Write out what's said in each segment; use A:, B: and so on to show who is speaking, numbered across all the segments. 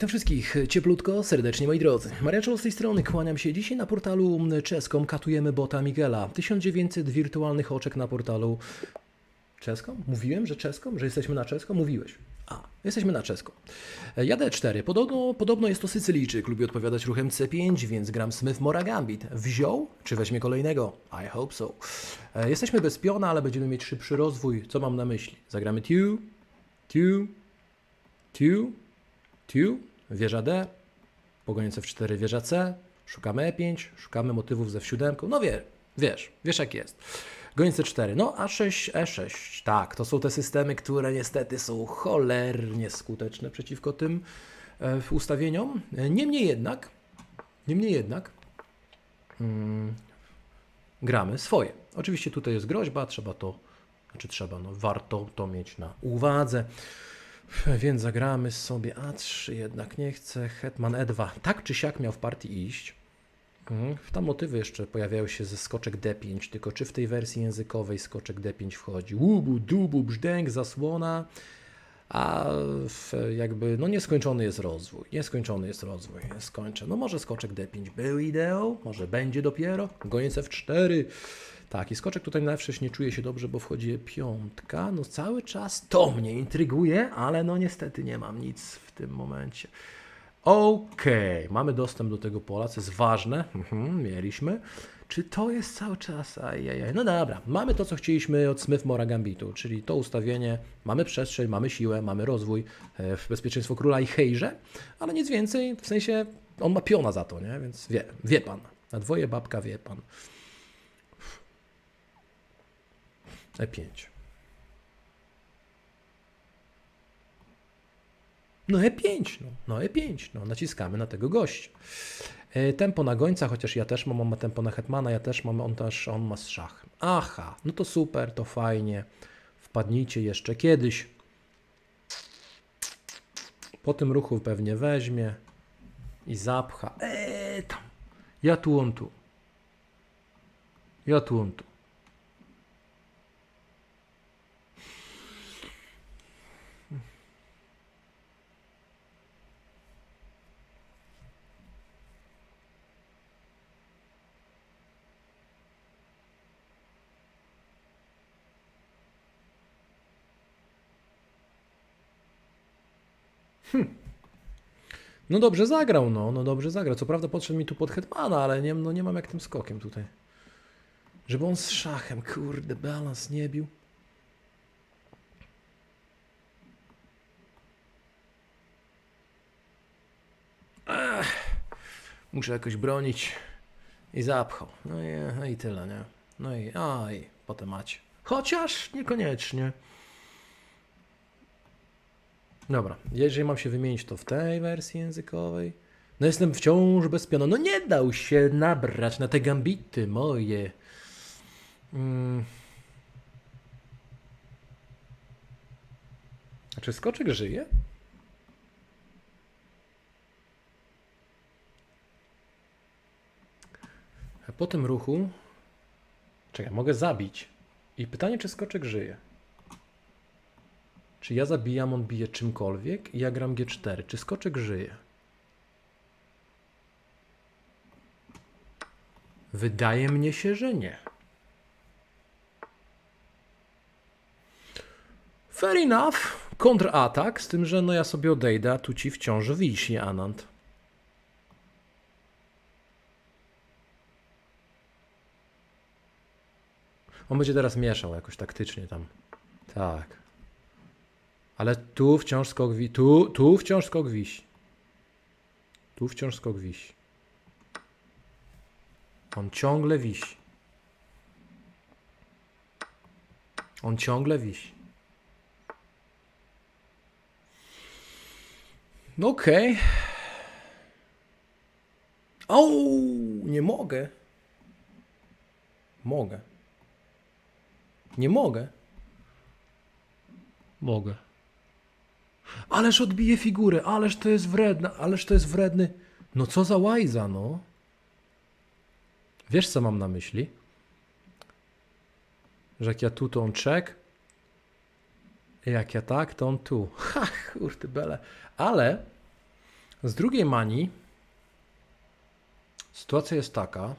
A: Witam wszystkich cieplutko, serdecznie moi drodzy. Mariaczo z tej strony, kłaniam się. Dzisiaj na portalu czeskom katujemy bota Miguela. 1900 wirtualnych oczek na portalu czeską? Mówiłem, że czeską? Że jesteśmy na czeską? Mówiłeś. A, jesteśmy na czeską. E, Jadę 4. Podobno, podobno jest to Sycylijczyk. Lubi odpowiadać ruchem C5, więc gram Smith Mora Gambit. Wziął? Czy weźmie kolejnego? I hope so. E, Jesteśmy bez piona, ale będziemy mieć szybszy rozwój. Co mam na myśli? Zagramy tu, tu, tu, tu, wieża D, pogoniec F4, wieża C, szukamy E5, szukamy motywów ze W7, no wie, wiesz, wiesz jak jest. Goniec C4, no A6, E6, tak, to są te systemy, które niestety są cholernie skuteczne przeciwko tym e, ustawieniom. E, Niemniej jednak, niemniej jednak, mm, gramy swoje. Oczywiście tutaj jest groźba, trzeba to, znaczy trzeba, no warto to mieć na uwadze. Więc zagramy sobie A3, jednak nie chcę. Hetman E2. Tak czy siak miał w partii iść. Mhm. Tam motywy jeszcze pojawiają się ze skoczek D5, tylko czy w tej wersji językowej skoczek D5 wchodzi? Łubu, dubu, brzdęk, zasłona, a jakby, no nieskończony jest rozwój, nieskończony jest rozwój, skończę. No może skoczek D5 był ideą, może będzie dopiero, goniec F4, tak i skoczek tutaj na F6 nie czuje się dobrze, bo wchodzi piątka, no cały czas to mnie intryguje, ale no niestety nie mam nic w tym momencie. Okej, mamy dostęp do tego pola, co jest ważne. Mhm, mieliśmy. Czy to jest cały czas? Ajajaj. No dobra, mamy to, co chcieliśmy od Smith Mora Gambitu, czyli to ustawienie. Mamy przestrzeń, mamy siłę, mamy rozwój, e, bezpieczeństwo króla i hejże, ale nic więcej, w sensie on ma piona za to, nie? Więc wie, wie pan. Na dwoje babka wie pan. E5. No E5, no, no E5, no naciskamy na tego gościa. E, Tempo na gońca, chociaż ja też mam, on ma tempo na hetmana, ja też mam, on też, on ma z szachem. Aha, no to super, to fajnie. Wpadnijcie jeszcze kiedyś. Po tym ruchu pewnie weźmie i zapcha. Eee, tam. Ja tu, on tu. Ja tu, on tu. No dobrze zagrał, no, no dobrze zagrał. Co prawda podszedł mi tu pod hetmana, ale nie, no nie mam jak tym skokiem tutaj. Żeby on z szachem, kurde, balans nie bił. Ech, muszę jakoś bronić. I zapchał. No i, no i tyle, nie? No i, a i potem macie. Chociaż niekoniecznie. Dobra, jeżeli mam się wymienić, to w tej wersji językowej. No jestem wciąż bez pionu. No nie dał się nabrać na te gambity moje. Mm. A czy skoczek żyje? A po tym ruchu... Czekaj, mogę zabić. I pytanie, czy skoczek żyje? Czy ja zabijam, on bije czymkolwiek i ja gram G4. Czy skoczek żyje? Wydaje mnie się, że nie. Fair enough. Kontratak, z tym, że no ja sobie odejdę, a tu ci wciąż wisi Anand. On będzie teraz mieszał jakoś taktycznie tam. Tak. Ale tu wciąż skok wisi. Tu, tu wciąż skok wisi. Tu wciąż skok wisi. On ciągle wisi. On ciągle wisi. No okej. O, nie mogę. Mogę. Nie mogę. Mogę. Ależ odbije figurę, ależ to jest wredne, ależ to jest wredny. No co za łajza, no. Wiesz, co mam na myśli? Że jak ja tu, to on czek. Jak ja tak, to on tu. Ha, kurde bele. Ale Z drugiej mani sytuacja jest taka,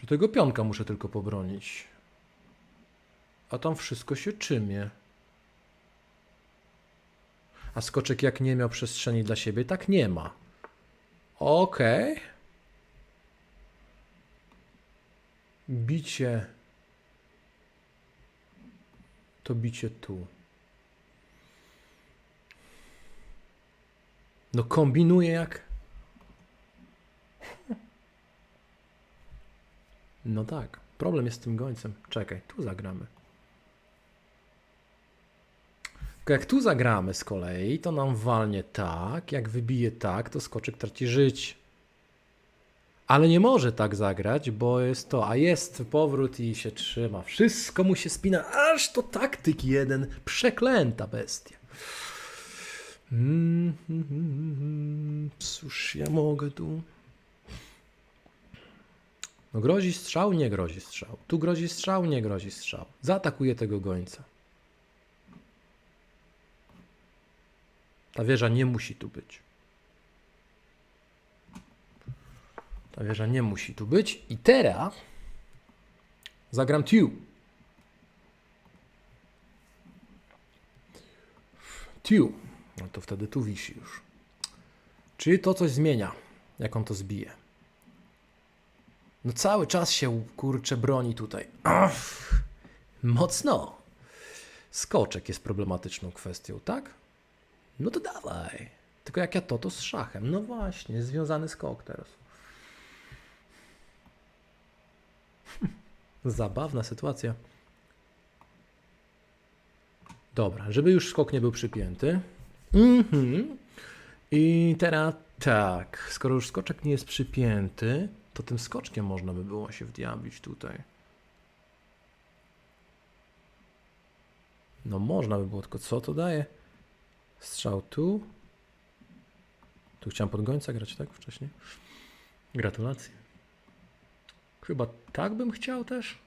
A: że tego pionka muszę tylko pobronić. A tam wszystko się czymie. A skoczek jak nie miał przestrzeni dla siebie, tak nie ma. Okej. Bicie. To bicie tu. No kombinuje jak. No tak. Problem jest z tym gońcem. Czekaj, tu zagramy. Tylko jak tu zagramy z kolei, to nam walnie tak. Jak wybije tak, to skoczek traci życie. Ale nie może tak zagrać, bo jest to, a jest powrót i się trzyma. Wszystko mu się spina, aż to taktyk jeden. Przeklęta bestia. Mm, mm, mm, mm. Cóż ja mogę tu? No grozi strzał, nie grozi strzał. Tu grozi strzał, nie grozi strzał. Zaatakuje tego gońca. Ta wieża nie musi tu być. Ta wieża nie musi tu być. I teraz zagram tu. Tu. No to wtedy tu wisi już. Czyli to coś zmienia, jak on to zbije. No cały czas się kurczę broni tutaj. Ach, mocno. Skoczek jest problematyczną kwestią, tak? No to dawaj. Tylko jak ja to, to z szachem. No właśnie, związany skok teraz. Zabawna sytuacja. Dobra, żeby już skok nie był przypięty. Mhm. I teraz tak, skoro już skoczek nie jest przypięty, to tym skoczkiem można by było się wdiabić tutaj. No można by było, tylko co to daje? Strzał tu. Tu chciałem pod gońca grać, tak? Wcześniej. Gratulacje. Chyba tak bym chciał też.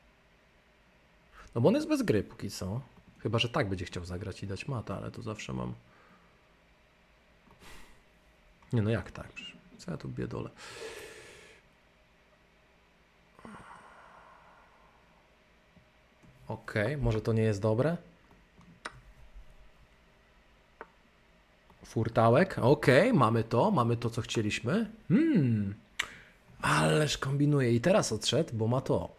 A: No bo on jest bez gry póki co. Chyba, że tak będzie chciał zagrać i dać mata, ale to zawsze mam. Nie no jak tak? Co ja tu biedolę? Okej, może to nie jest dobre? Furtałek, okej, mamy to, mamy to, co chcieliśmy. Hmm, ależ kombinuje i teraz odszedł, bo ma to.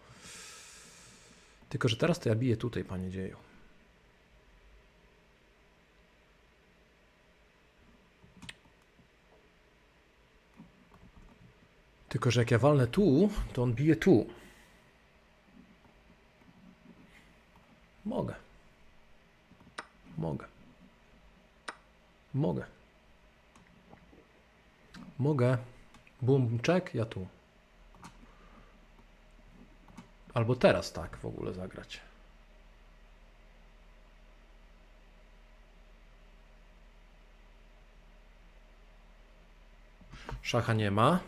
A: Tylko, że teraz to ja biję tutaj, panie dzieju. Tylko, że jak ja walnę tu, to on bije tu. Mogę. Mogę. Mogę. Mogę. Boom, check, ja tu. Albo teraz tak w ogóle zagrać. Szacha nie ma.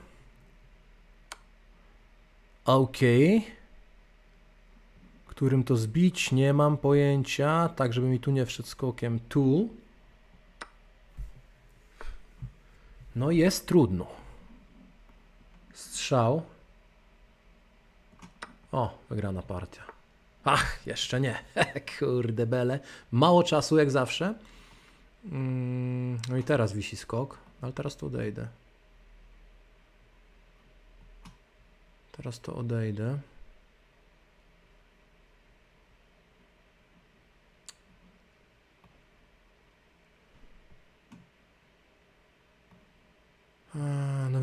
A: Okej. Którym to zbić? Nie mam pojęcia. Tak, żeby mi tu nie wszedł skokiem. Tu. No jest trudno. Strzał. O, wygrana partia. Ach, jeszcze nie. Kurde bele. Mało czasu jak zawsze. Mm, No i teraz wisi skok, ale teraz tu odejdę. Teraz to odejdę.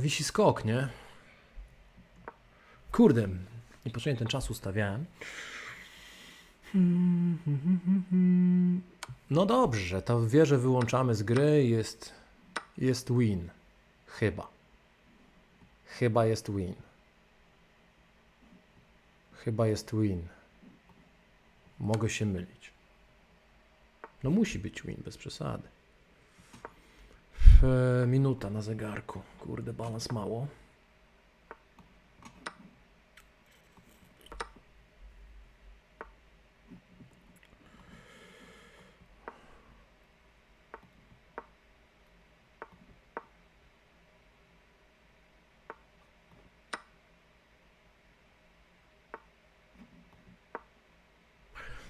A: Wisi skok, nie? Kurde, niepotrzebnie ten czas ustawiałem. No dobrze, to wieżę wyłączamy z gry, jest, jest win. Chyba. Chyba jest win. Chyba jest win. Mogę się mylić. No musi być win, bez przesady. E, minuta na zegarku. Kurde, balans mało.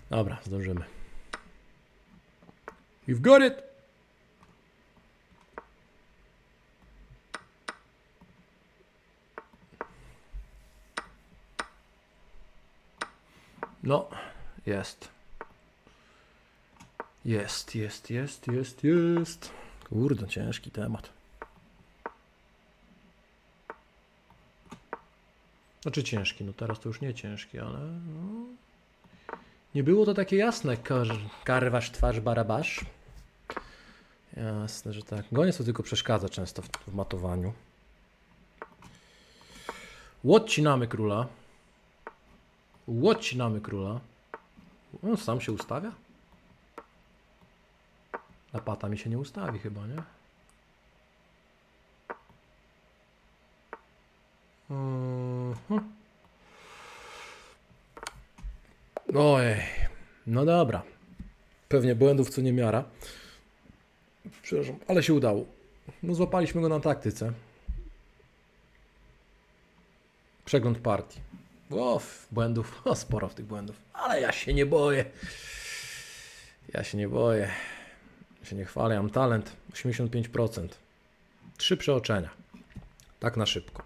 A: Dobra, zdążymy. You've got it! No, jest. Jest, jest, jest, jest, jest. Kurde, ciężki temat. Znaczy ciężki, no teraz to już nie ciężki, ale no. Nie było to takie jasne, kar, karwasz twarz barabasz. Jasne, że tak. Goniec to tylko przeszkadza często w, w matowaniu. Łocinamy króla. Łocinamy króla. On sam się ustawia? A pata mi się nie ustawi chyba, nie? Mhm. Ojej. No dobra. Pewnie błędów co nie miara. Przepraszam, ale się udało. No złapaliśmy go na taktyce. Przegląd partii. O, błędów, o, sporo w tych błędów. Ale ja się nie boję. Ja się nie boję. Ja się nie chwalę, mam talent. 85%. Trzy przeoczenia. Tak na szybko.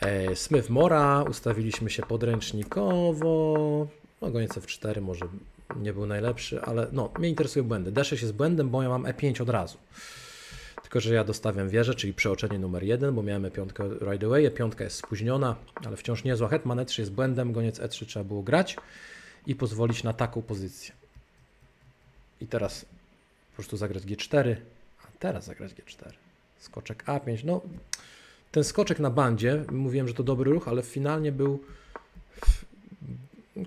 A: E, Smith Mora, ustawiliśmy się podręcznikowo. No goniec F4 może nie był najlepszy, ale no, mnie interesują błędy. D6 jest błędem, bo ja mam E5 od razu. Tylko, że ja dostawiam wieżę, czyli przeoczenie numer jeden, bo miałem E5 right away. E5 jest spóźniona, ale wciąż niezła. Hetman E3 jest błędem, goniec E3 trzeba było grać i pozwolić na taką pozycję. I teraz po prostu zagrać G4, a teraz zagrać G4. Skoczek A5, no ten skoczek na bandzie, mówiłem, że to dobry ruch, ale finalnie był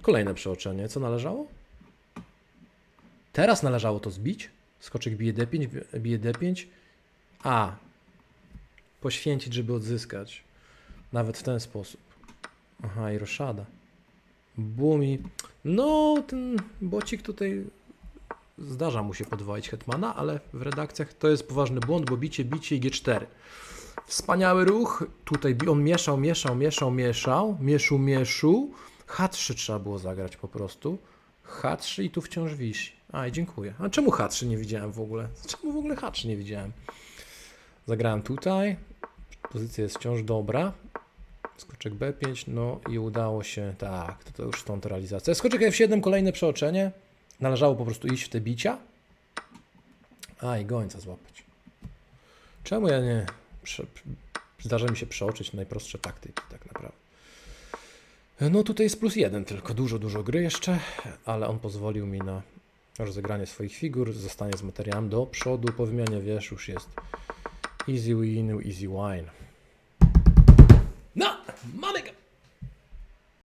A: kolejne przeoczenie. Co należało? Teraz należało to zbić. Skoczek bije D5, bije D5. A. Poświęcić, żeby odzyskać. Nawet w ten sposób. Aha, i roszada. Bumi. No, ten bocik tutaj zdarza mu się podwoić hetmana, ale w redakcjach to jest poważny błąd, bo bicie, bicie i G4. Wspaniały ruch. Tutaj on mieszał, mieszał, mieszał, mieszał. Mieszu, mieszu. H3 trzeba było zagrać po prostu. H3 i tu wciąż wisi. A i dziękuję. A czemu H3 nie widziałem w ogóle? Czemu w ogóle H3 nie widziałem? Zagrałem tutaj. Pozycja jest wciąż dobra. Skoczek B5, no i udało się. Tak, to, to już stąd realizacja. Skoczek F7, kolejne przeoczenie. Należało po prostu iść w te bicia. A i gońca złapać. Czemu ja nie. Prze... Zdarza mi się przeoczyć najprostsze taktyki, tak naprawdę. No tutaj jest plus jeden, tylko dużo, dużo gry jeszcze, ale on pozwolił mi na rozegranie swoich figur, zostanie z materiałem do przodu, po wymianie wież już jest easy win, easy wine. No, mamy go!